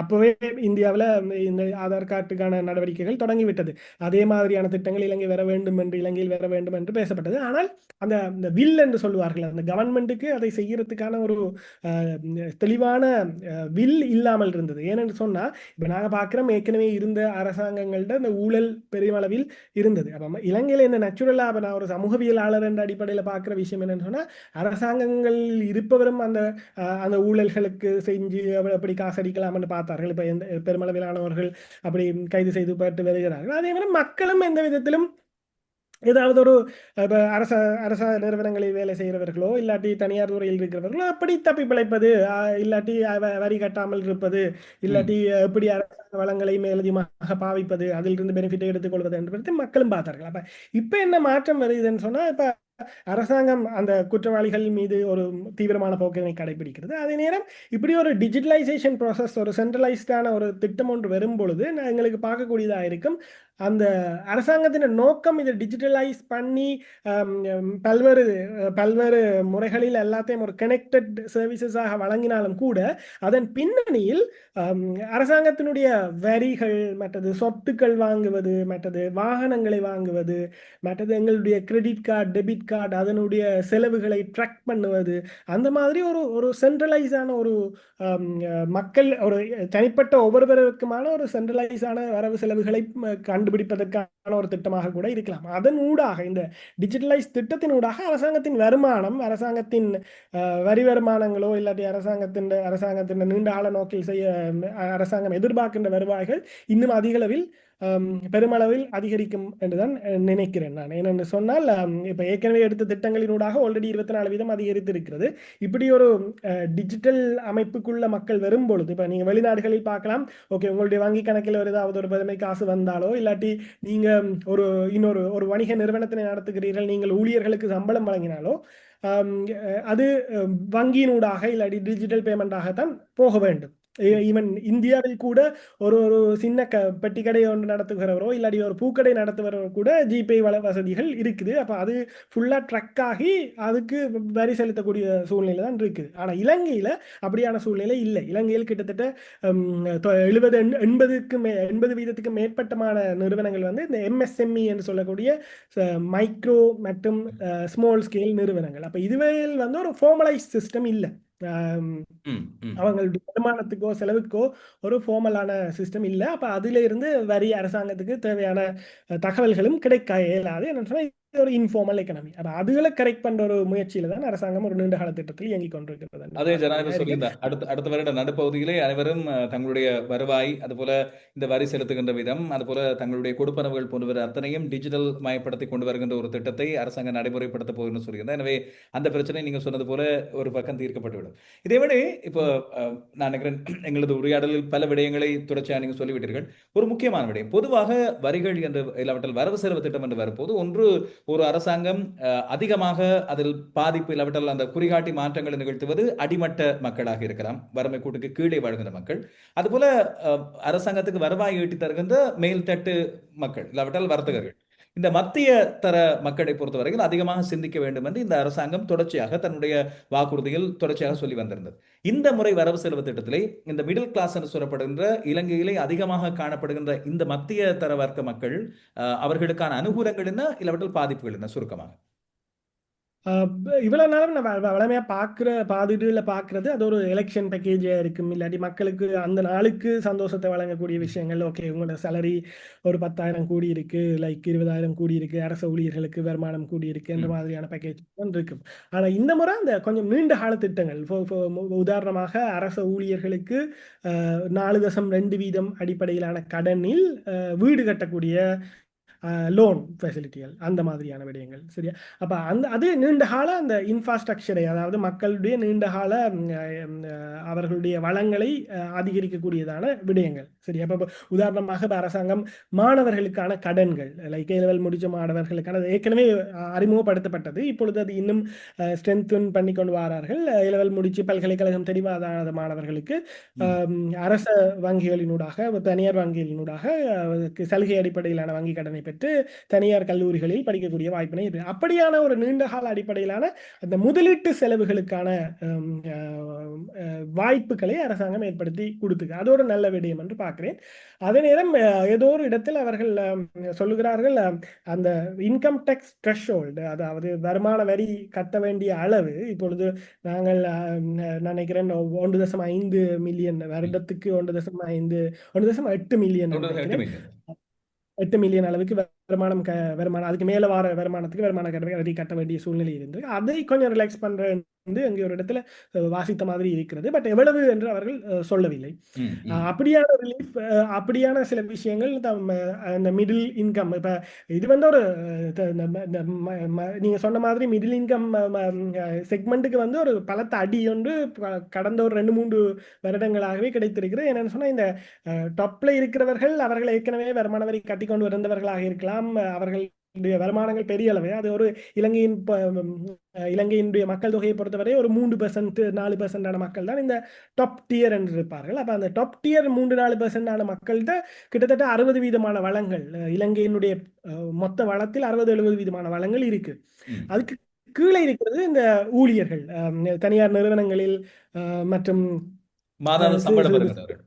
அப்போவே இந்தியாவில் இந்த ஆதார் கார்டுக்கான நடவடிக்கைகள் தொடங்கிவிட்டது. அதே மாதிரியான திட்டங்கள் இலங்கை வர வேண்டும் என்று இலங்கையில் வர வேண்டும் என்று பேசப்பட்டது. ஆனால் அந்த வில் என்று சொல்லுவார்கள். அந்த கவர்மெண்ட்டுக்கு அதை செய்யறதுக்கான ஒரு தெளிவான வில் இல்லாமல் இருந்தது. ஏனென்று சொன்னால் இப்போ நாங்கள் பார்க்குறோம் ஏற்கனவே இருந்த அரசாங்கங்கள்ட்ட இந்த ஊழல் பெருமளவில் இருந்தது. அப்போ இலங்கையில் இந்த நேச்சுரலாக இப்போ நான் ஒரு சமூகவியலாளர் என்ற அடிப்படையில் பார்க்குற விஷயம் என்னன்னு சொன்னால் அரசாங்கங்கள் இருப்பவரும் அந்த அந்த ஊழல்களுக்கு செஞ்சு அவ- எப்படி காசடிக்கலாம்னு பார்த்தார்கள். இப்போ எந்த பெருமளவிலானவர்கள் அப்படி கைது செய்து பட்டு வருகிறார்கள். அதே மாதிரி மக்களும் எந்த விதத்திலும் ஏதாவது ஒரு இப்போ அரச அரச நிறுவனங்களில் வேலை செய்கிறவர்களோ இல்லாட்டி தனியார் துறையில் இருக்கிறவர்களோ அப்படி தப்பி பிழைப்பது இல்லாட்டி வரி கட்டாமல் இருப்பது. இல்லாட்டி எப்படி அரசாங்க வளங்களை மேலதிகமாக பாவிப்பது அதிலிருந்து பெனிஃபிட்டை எடுத்துக்கொள்வது என்பதை மக்களும் பார்த்தார்கள் அப்போ இப்போ என்ன மாற்றம் வருதுன்னு சொன்னால் இப்போ அரசாங்கம் அந்த குற்றவாளிகள் மீது ஒரு தீவிரமான போக்கினை கடைபிடிக்கிறது அதே நேரம் இப்படி ஒரு டிஜிட்டலைசேஷன் ப்ராசஸ் ஒரு சென்ட்ரலைஸ்டான ஒரு திட்டம் ஒன்று வரும் பொழுது எங்களுக்கு பார்க்கக்கூடியதாக இருக்கும் அந்த அரசாங்கத்தின் நோக்கம் இதை டிஜிட்டலைஸ் பண்ணி பல்வேறு பல்வேறு முறைகளில் எல்லாத்தையும் ஒரு கனெக்டட் சர்வீசஸாக வழங்கினாலும் கூட அதன் பின்னணியில் அரசாங்கத்தினுடைய வரிகள் மற்றது சொத்துக்கள் வாங்குவது மற்றது வாகனங்களை வாங்குவது மற்றது எங்களுடைய கிரெடிட் கார்டு டெபிட் கார்டு அதனுடைய செலவுகளை ட்ராக் பண்ணுவது அந்த மாதிரி ஒரு ஒரு சென்ட்ரலைஸான ஒரு மக்கள் ஒரு தனிப்பட்ட ஒவ்வொருவருக்குமான ஒரு சென்ட்ரலைஸான வரவு செலவுகளை கண்டு கண்டுபிடிப்பதற்கான ஒரு திட்டமாக கூட இருக்கலாம். அதன் ஊடாக இந்த டிஜிட்டலைஸ் திட்டத்தின் ஊடாக அரசாங்கத்தின் வருமானம் அரசாங்கத்தின் வரி வருமானங்களோ இல்லாட்டி அரசாங்கத்தின் அரசாங்கத்தின் நீண்ட கால நோக்கில் செய்ய அரசாங்கம் எதிர்பார்க்கின்ற வருவாய்கள் இன்னும் அதிகளவில் பெருமளவில் அதிகரிக்கும் என்றுதான் நினைக்கிறேன் நான். ஏனென்று சொன்னால் இப்போ ஏற்கனவே எடுத்த திட்டங்களினூடாக ஆல்ரெடி இருபத்தி நாலு வீதம் அதிகரித்திருக்கிறது. இப்படி ஒரு டிஜிட்டல் அமைப்புக்குள்ள மக்கள் வரும் பொழுது இப்போ நீங்கள் வெளிநாடுகளில் பார்க்கலாம். ஓகே உங்களுடைய வங்கி கணக்கில் ஒரு ஏதாவது ஒரு பதுமை காசு வந்தாலோ இல்லாட்டி நீங்கள் ஒரு இன்னொரு ஒரு வணிக நிறுவனத்தினை நடத்துகிறீர்கள் நீங்கள் ஊழியர்களுக்கு சம்பளம் வழங்கினாலோ அது வங்கியினூடாக இல்லாட்டி டிஜிட்டல் பேமெண்ட்டாகத்தான் போக வேண்டும். ஈவன் இந்தியாவில் கூட ஒரு ஒரு சின்ன க பெட்டி கடை ஒன்று நடத்துகிறவரோ இல்லாட்டி ஒரு பூக்கடை நடத்துகிறவரோ கூட ஜிபே வள வசதிகள் இருக்குது. அப்போ அது ஃபுல்லாக ட்ரக் ஆகி அதுக்கு வரி செலுத்தக்கூடிய சூழ்நிலை தான் இருக்குது. ஆனால் இலங்கையில் அப்படியான சூழ்நிலை இல்லை. இலங்கையில் கிட்டத்தட்ட எழுபது எண்பதுக்கு மே எண்பது வீதத்துக்கு மேற்பட்டமான நிறுவனங்கள் வந்து இந்த எம்எஸ்எம்இ என்று சொல்லக்கூடிய மைக்ரோ மற்றும் ஸ்மால் ஸ்கேல் நிறுவனங்கள். அப்போ இதுவரையில் வந்து ஒரு ஃபார்மலைஸ் சிஸ்டம் இல்லை. அவங்களுடைய வருமானத்துக்கோ செலவுக்கோ ஒரு ஃபார்மலான சிஸ்டம் இல்லை. அப்போ அதில இருந்து வரி அரசாங்கத்துக்கு தேவையான தகவல்களும் கிடைக்க இயலாது. என்ன சொன்னால் இது ஒரு இன்ஃபார்மல் எக்கனாமி அப்போ அதுகளை கரெக்ட் பண்ணுற ஒரு முயற்சியில தான் அரசாங்கம் ஒரு நீண்ட கால திட்டத்தில் இயங்கிக் கொண்டிருக்கிறது அதே ஜனாதிபதி. சொல்லியிருந்தார். அடுத்த அடுத்த வருட நடுப்பகுதியிலே அனைவரும் தங்களுடைய வருவாய் அதுபோல இந்த வரி செலுத்துகின்ற விதம் அதுபோல தங்களுடைய கொடுப்பனவுகள் போன்றவை அத்தனையும் டிஜிட்டல் மயப்படுத்தி கொண்டு வருகின்ற ஒரு திட்டத்தை அரசாங்கம் நடைமுறைப்படுத்த போகுதுன்னு சொல்லியிருந்தார். எனவே அந்த பிரச்சனை நீங்க சொன்னது போல ஒரு பக்கம் தீர்க்கப்பட்டுவிடும். இதே விட இப்போ நான் நினைக்கிறேன் எங்களது உரையாடலில் பல விடயங்களை தொடர்ச்சியாக நீங்க சொல்லிவிட்டீர்கள். ஒரு முக்கியமான விடயம். பொதுவாக வரிகள் என்று இல்லாவிட்டால் வரவு செலவு திட்டம் என்று வரும்போது ஒன்று ஒரு அரசாங்கம் அஹ், அதிகமாக அதில் பாதிப்பு இல்லாவிட்டால் அந்த குறிகாட்டி மாற்றங்களை நிகழ்த்துவது அடிமட்ட மக்களாக இருக்கலாம். வறுமை கூட்டுக்கு கீழே வாழ்கின்ற மக்கள். அதுபோல அஹ், அரசாங்கத்துக்கு வருவாய் ஈட்டி தருகின்ற மேல்தட்டு மக்கள் இல்லாவிட்டால் வர்த்தகர்கள். இந்த மத்திய தர மக்களை பொறுத்தவரையில் அதிகமாக சிந்திக்க வேண்டும் என்று இந்த அரசாங்கம் தொடர்ச்சியாக தன்னுடைய வாக்குறுதியில் தொடர்ச்சியாக சொல்லி வந்திருந்தது. இந்த முறை வரவு செலவு திட்டத்திலே இந்த மிடில் கிளாஸ் என்று சொல்லப்படுகின்ற இலங்கையிலே அதிகமாக காணப்படுகின்ற இந்த மத்திய தர வர்க்க மக்கள் அவர்களுக்கான அனுகூலங்கள் என்ன? இல்லவற்றில் பாதிப்புகள் என்ன? சுருக்கமாக. ஆஹ் இவ்வளவு நேரம் நம்ம வ- வழமையா பார்க்குற பாதிடுல பார்க்கறது அது ஒரு எலெக்ஷன் பேக்கேஜாக இருக்கும். இல்லாட்டி மக்களுக்கு அந்த நாளுக்கு சந்தோஷத்தை வழங்கக்கூடிய விஷயங்கள். ஓகே உங்களோட சேலரி ஒரு பத்தாயிரம் கூடி இருக்கு லைக் இருபதாயிரம் கூடி இருக்கு அரசு ஊழியர்களுக்கு வருமானம் கூடி இருக்கு என்ற. மாதிரியான பேக்கேஜ் இருக்கும். ஆனா இந்த முறை அந்த கொஞ்சம் நீண்ட கால திட்டங்கள் உதாரணமாக அரசு ஊழியர்களுக்கு நாலு தசம் ரெண்டு வீதம் அடிப்படையிலான கடனில் வீடு கட்டக்கூடிய லோன் ஃபெசிலிட்டிகள் அந்த மாதிரியான விடயங்கள் சரியா? அப்போ அந்த அது நீண்ட கால அந்த இன்ஃப்ராஸ்ட்ரக்சரை அதாவது மக்களுடைய நீண்ட கால ம், அஹ், அவர்களுடைய வளங்களை அதிகரிக்கக்கூடியதான விடயங்கள் சரி அப்போ உதாரணமாக இப்ப அரசாங்கம் மாணவர்களுக்கான கடன்கள் லைக் லெவல் முடிச்ச மாணவர்களுக்கான ஏற்கனவே அறிமுகப்படுத்தப்பட்டது. இப்பொழுது அது இன்னும் ஸ்ட்ரென்தன் பண்ணி கொண்டு வரார்கள். லெவல் முடிச்சு பல்கலைக்கழகம் தெரிவாத மாணவர்களுக்கு அரச வங்கிகளினூடாக தனியார் வங்கிகளினூடாக சலுகை அடிப்படையிலான வங்கி கடனை பெற்று தனியார் கல்லூரிகளில் படிக்கக்கூடிய வாய்ப்பினை இருக்கு. அப்படியான ஒரு நீண்ட கால அடிப்படையிலான அந்த முதலீட்டு செலவுகளுக்கான வாய்ப்புகளை அரசாங்கம் ஏற்படுத்தி கொடுத்துருக்கு. அது ஒரு நல்ல விடயம் என்று பார்க்கிறேன். அதே நேரம் ஏதோ ஒரு இடத்தில் அவர்கள் சொல்லுகிறார்கள் அந்த இன்கம் டேக்ஸ் த்ரெஷோல்டு அதாவது வருமான வரி கட்ட வேண்டிய அளவு இப்பொழுது நாங்கள் நினைக்கிறேன் ஒன்று தசம் ஐந்து மில்லியன் வருடத்துக்கு ஒன்று தசம் ஐந்து ஒன்று தசம் எட்டு மில்லியன் எட்டு மில்லியன் அளவுக்கு வருமானம் க வருமானம் அதுக்கு மேலே வர வருமானத்துக்கு வருமான கட்ட வரி கட்ட வேண்டிய சூழ்நிலை இருந்து அதை கொஞ்சம் ரிலாக்ஸ் பண்ணுறது அங்கே ஒரு இடத்துல வாசித்த மாதிரி இருக்கிறது. பட் எவ்வளவு என்று அவர்கள் சொல்லவில்லை. அப்படியான ரிலீஃப் அப்படியான சில விஷயங்கள் அந்த மிடில் இன்கம் இப்போ இது வந்து ஒரு நீங்க சொன்ன மாதிரி மிடில் இன்கம் செக்மெண்ட்டுக்கு வந்து ஒரு பலத்த அடி ஒன்று கடந்த ஒரு ரெண்டு மூன்று வருடங்களாகவே கிடைத்திருக்கிறது. என்னன்னு சொன்னா இந்த டாப்ல இருக்கிறவர்கள் அவர்கள் ஏற்கனவே வருமான வரி கட்டிக்கொண்டு வந்தவர்களாக இருக்கலாம். அவர்கள் வருமானங்கள் பெரிய அளவு. அது ஒரு இலங்கையின் இலங்கையினுடைய மக்கள் தொகையை பொறுத்தவரை ஒரு மூன்று பெர்சன்ட் நாலு பெர்சன்டான மக்கள் தான் இந்த டாப் டியர் என்று இருப்பார்கள். அப்போ அந்த டாப் டியர் மூன்று நாலு பெர்சன்டான மக்கள்கிட்ட கிட்டத்தட்ட அறுபது வீதமான வளங்கள் இலங்கையினுடைய மொத்த வளத்தில் அறுபது எழுபது வீதமான வளங்கள் இருக்கு. அதுக்கு கீழே இருக்கிறது இந்த ஊழியர்கள் தனியார் நிறுவனங்களில் மற்றும் மாதாந்த சம்பளம்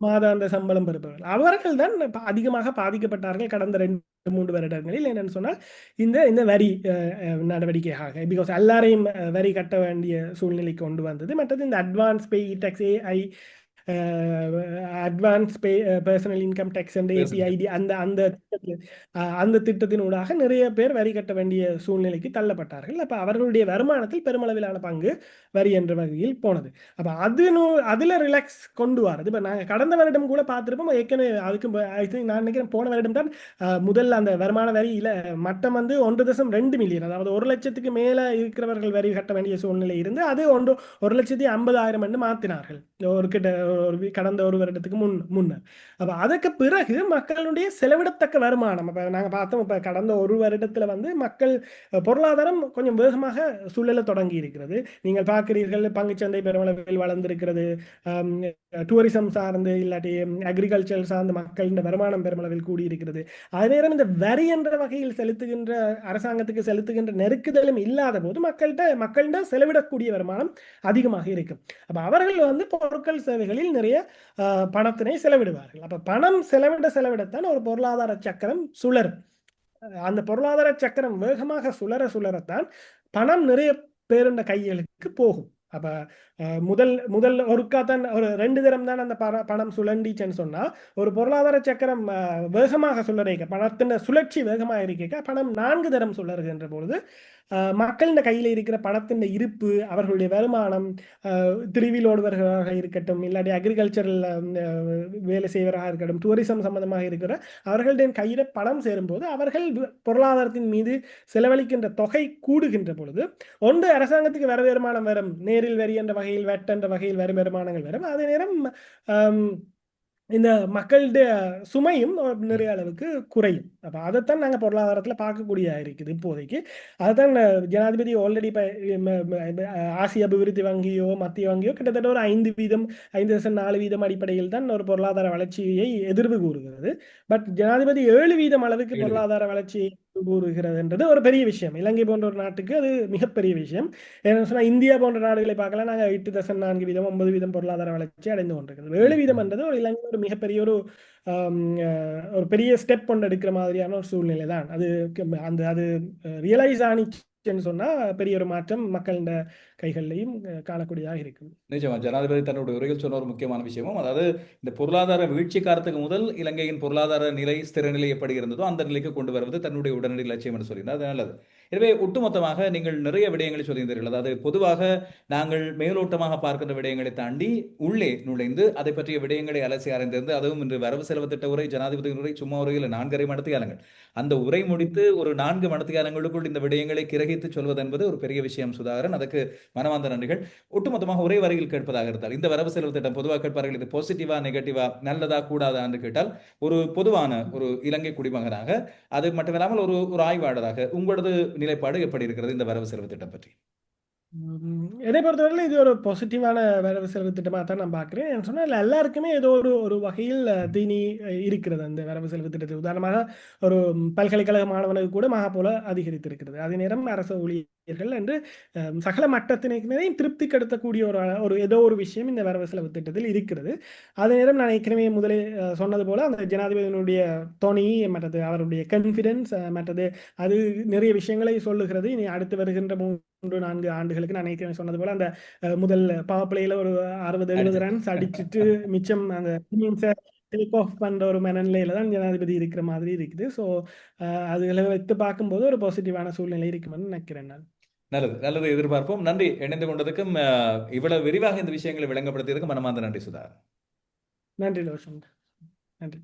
மாதாந்த சம்பளம் பெறுபவர்கள். அவர்கள் தான் அதிகமாக பாதிக்கப்பட்டார்கள் கடந்த ரெண்டு மூன்று வருடங்களில். என்னன்னு சொன்னால் இந்த இந்த வரி அஹ், நடவடிக்கையாக. பிகாஸ் எல்லாரையும் வரி கட்ட வேண்டிய சூழ்நிலை கொண்டு வந்தது. மற்றது இந்த advance pay tax AI advance pay personal income tax and. APIT அந்த அந்த அஹ், அந்த திட்டத்தினூடாக நிறைய பேர் வரி கட்ட வேண்டிய சூழ்நிலைக்கு தள்ளப்பட்டார்கள். அப்போ அவர்களுடைய வருமானத்தில் பெருமளவிலான பங்கு வரி என்ற வகையில் போனது. அப்போ அது அதில் ரிலாக்ஸ் கொண்டு வரது. இப்போ நாங்கள் கடந்த வருடம் கூட பார்த்துருப்போம். ஏற்கனவே அதுக்கு ஐ திங்க் நான் நினைக்கிறேன் போன வருடம் தான் அஹ், முதல்ல அந்த வருமான வரியில் மட்டம் வந்து ஒன்று தசம் ரெண்டு மில்லியன் அதாவது ஒரு லட்சத்துக்கு மேலே இருக்கிறவர்கள் வரி கட்ட வேண்டிய சூழ்நிலை இருந்து அது ஒன்று ஒரு லட்சத்தி ஐம்பதாயிரம் என்று மாற்றினார்கள் ஒரு கிட்ட ஒரு கடந்த ஒரு வருடத்துக்கு முன் முன்னர். அப்போ அதுக்கு பிறகு மக்களுடைய செலவிடத்தக்க வருமானம் இப்போ நாங்கள் பார்த்தோம் இப்போ கடந்த ஒரு வருடத்தில் வந்து மக்கள் பொருளாதாரம் கொஞ்சம் வேகமாக சூழல தொடங்கி இருக்கிறது. நீங்கள் பார்க்கிறீர்கள் பங்குச்சந்தை பெருமளவில் வளர்ந்திருக்கிறது. டூரிசம் சார்ந்து இல்லாட்டி அக்ரிகல்ச்சர் சார்ந்து மக்களின் வருமானம் பெருமளவில் கூடியிருக்கிறது. அதே நேரம் இந்த வரி என்ற வகையில் செலுத்துகின்ற அரசாங்கத்துக்கு செலுத்துகின்ற நெருக்குதலும் இல்லாத போது மக்கள்கிட்ட மக்கள்கிட்ட செலவிடக்கூடிய வருமானம் அதிகமாக இருக்கும். அப்போ அவர்கள் வந்து பொருட்கள் சேவைகளில் நிறைய பணத்தினை செலவிடுவார்கள். அப்போ பணம் செலவிட செலவிடத்தான் ஒரு பொருளாதார சக்கரம் சுழரும் அந்த பொருளாதார சக்கரம் வேகமாக சுழற சுழறத்தான் பணம் நிறைய பேருண்ட கைகளுக்கு போகும். அப்ப முதல் முதல் ஒருக்கா தான் ஒரு ரெண்டு தரம் தான் அந்த பண பணம் சுழண்டிச்சுன்னு சொன்னா ஒரு பொருளாதார சக்கரம் வேகமாக சுழறிக்க பணத்தின் சுழற்சி வேகமாக இருக்க பணம் நான்கு தரம் சுழறுகின்ற பொழுது மக்களின் கையில் இருக்கிற பணத்தின் இருப்பு அவர்களுடைய வருமானம் திருவில் ஓடுவர்களாக இருக்கட்டும் இல்லாட்டி அக்ரிகல்ச்சரல் வேலை செய்வராக இருக்கட்டும் டூரிசம் சம்பந்தமாக இருக்கிற அவர்களுடைய கையில் பணம் சேரும்போது அவர்கள் பொருளாதாரத்தின் மீது செலவழிக்கின்ற தொகை கூடுகின்ற பொழுது ஒன்று அரசாங்கத்துக்கு வர வருமானம் வரும். நேரில் வரி என்ற வகையில் வெட் என்ற வகையில் வரும் வருமானங்கள் வரும். அதே நேரம் இந்த மக்களுடைய சுமையும் நிறைய அளவுக்கு குறையும். அப்போ அதைத்தான் நாங்கள் பொருளாதாரத்தில் பார்க்கக்கூடியதாக இருக்குது இப்போதைக்கு. அதுதான் அஹ், ஜனாதிபதி ஆல்ரெடி இப்போ ஆசிய அபிவிருத்தி வங்கியோ மத்திய வங்கியோ கிட்டத்தட்ட ஒரு ஐந்து வீதம் ஐந்து தசம் நாலு வீதம் அடிப்படையில் தான் ஒரு பொருளாதார வளர்ச்சியை எதிர்வு கூறுகிறது. பட் ஜனாதிபதி ஏழு வீதம் அளவுக்கு. பொருளாதார வளர்ச்சியை கூறுகிறதுன்றது ஒரு பெரிய விஷயம். இலங்கை போன்ற ஒரு நாட்டுக்கு அது மிகப்பெரிய விஷயம். ஏன்னு சொன்னால் இந்தியா போன்ற நாடுகளை பார்க்கலாம். நாங்கள் எட்டு தசம் நான்கு வீதம் ஒன்பது வீதம் பொருளாதார வளர்ச்சி அடைந்து கொண்டிருக்கிறது. ஏழு வீதம் என்றது ஒரு இலங்கை ஒரு மிகப்பெரிய ஒரு ஒரு பெரிய ஸ்டெப் கொண்டு எடுக்கிற மாதிரியான ஒரு சூழ்நிலை தான் அது அந்த அது ரியலைஸ் ஆனிச்சுன்னு சொன்னால் பெரிய ஒரு மாற்றம் மக்களின் கைகள்லையும் காணக்கூடியதாக இருக்கும். நிச்சயமா. ஜனாதிபதி தன்னுடைய உரையில் சொன்ன ஒரு முக்கியமான விஷயமும் அதாவது இந்த பொருளாதார வீழ்ச்சி காலத்துக்கு முதல் இலங்கையின் பொருளாதார நிலை ஸ்திர நிலை எப்படி இருந்ததோ அந்த நிலைக்கு கொண்டு வருவது தன்னுடைய உடனடி லட்சியம் என்று சொல்லியிருந்தார். அது நல்லது. எனவே ஒட்டுமொத்தமாக நீங்கள் நிறைய விடயங்களை சொல்லியிருந்தீர்கள். அதாவது பொதுவாக நாங்கள் மேலோட்டமாக பார்க்கின்ற விடயங்களை தாண்டி உள்ளே நுழைந்து அதை பற்றிய விடயங்களை அலசி ஆராய்ந்திருந்து அதுவும் இன்று வரவு செலவு திட்ட உரை ஜனாதிபதி உரை சும்மா உரையில் நான்கரை மடத்தியாலங்கள் அந்த உரை முடித்து ஒரு நான்கு மடத்தியாலங்களுக்குள் இந்த விடயங்களை கிரகித்து சொல்வது என்பது ஒரு பெரிய விஷயம் சுதாகரன். அதுக்கு மனமார்ந்த நன்றிகள். ஒட்டுமொத்தமாக ஒரே வரையில் கேட்பதாக இருந்தால் இந்த வரவு செலவு திட்டம் பொதுவாக கேட்பார்கள் இது பாசிட்டிவா நெகட்டிவா நல்லதா கூடாதா என்று கேட்டால் ஒரு பொதுவான ஒரு இலங்கை குடிமகனாக அது மட்டுமில்லாமல் ஒரு ஒரு ஆய்வாளராக உங்களது நிலைப்பாடு எப்படி இருக்கிறது? இந்த வரவு செலவு திட்டம் பற்றி. என்னை பொறுத்தவரையில் இது ஒரு பாசிட்டிவான வரவு செலவு திட்டமாக தான் நான் பார்க்குறேன். ஏன்னு சொன்னால் எல்லாருக்குமே ஏதோ ஒரு ஒரு வகையில் தீனி இருக்கிறது அந்த வரவு செலவு திட்டத்தில் உதாரணமாக ஒரு பல்கலைக்கழக மாணவனுக்கு கூட மகா போல அதிகரித்திருக்கிறது. அதே நேரம் அரசு ஊழியர்கள் என்று சகல சகல மட்டத்தினையும் திருப்திப்படுத்தக்கூடிய ஒரு ஒரு ஏதோ ஒரு விஷயம் இந்த வரவு செலவு திட்டத்தில் இருக்கிறது. அதே நேரம் நான் ஏற்கனவே முதலே சொன்னது போல் அந்த ஜனாதிபதியினுடைய தொனி மற்றது அவருடைய கன்ஃபிடென்ஸ் மற்றது அது நிறைய விஷயங்களை சொல்லுகிறது. இனி அடுத்து வருகின்ற மூன்று நான்கு ஆண்டுகளுக்கு நான் ஏற்கனவே சொன்னது போல அந்த முதல் பவர் பிளேயில் ஒரு அறுபது எழுபது ரன்ஸ் அடிச்சுட்டு [laughs] மிச்சம் அந்த இன்னிங்ஸை டேக் ஆஃப் பண்ற ஒரு மனநிலையில தான் ஜனாதிபதி இருக்கிற மாதிரி இருக்குது. ஸோ அதுகளை வைத்து பார்க்கும்போது ஒரு பாசிட்டிவான சூழ்நிலை இருக்குமென்னு நினைக்கிறேன் நான். நல்லது. நல்லது எதிர்பார்ப்போம். நன்றி. இணைந்து கொண்டதுக்கும் இவ்வளவு விரிவாக இந்த விஷயங்களை விளங்கப்படுத்தியதுக்கும் மனமார்ந்த நன்றி சுதா. நன்றி லோஷன் நன்றி.